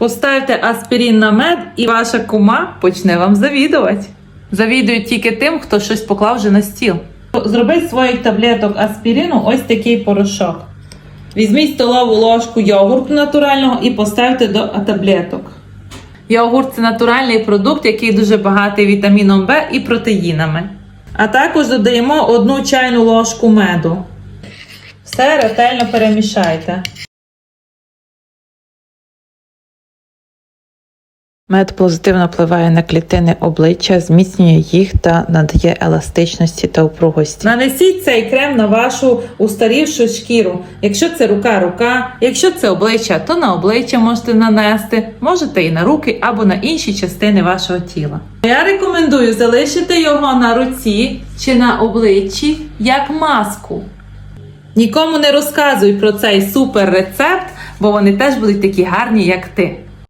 Поставте аспірін на мед, і ваша кума почне вам завідувати. Завідують тільки тим, хто щось поклав вже на стіл. Зробіть своїх таблеток аспірину ось такий порошок. Візьміть столову ложку йогурту натурального і поставте до таблеток. Йогурт це натуральний продукт, який дуже багатий вітаміном В і протеїнами. А також додаємо одну чайну ложку меду. Все ретельно перемішайте. Мед позитивно впливає на клітини обличчя, зміцнює їх та надає еластичності та упругості. Нанесіть цей крем на вашу устарівшу шкіру. Якщо це рука, рука, якщо це обличчя, то на обличчя можете нанести, можете і на руки або на інші частини вашого тіла. Я рекомендую залишити його на руці чи на обличчі як маску. Нікому не розказуй про цей супер рецепт, бо вони теж будуть такі гарні, як ти.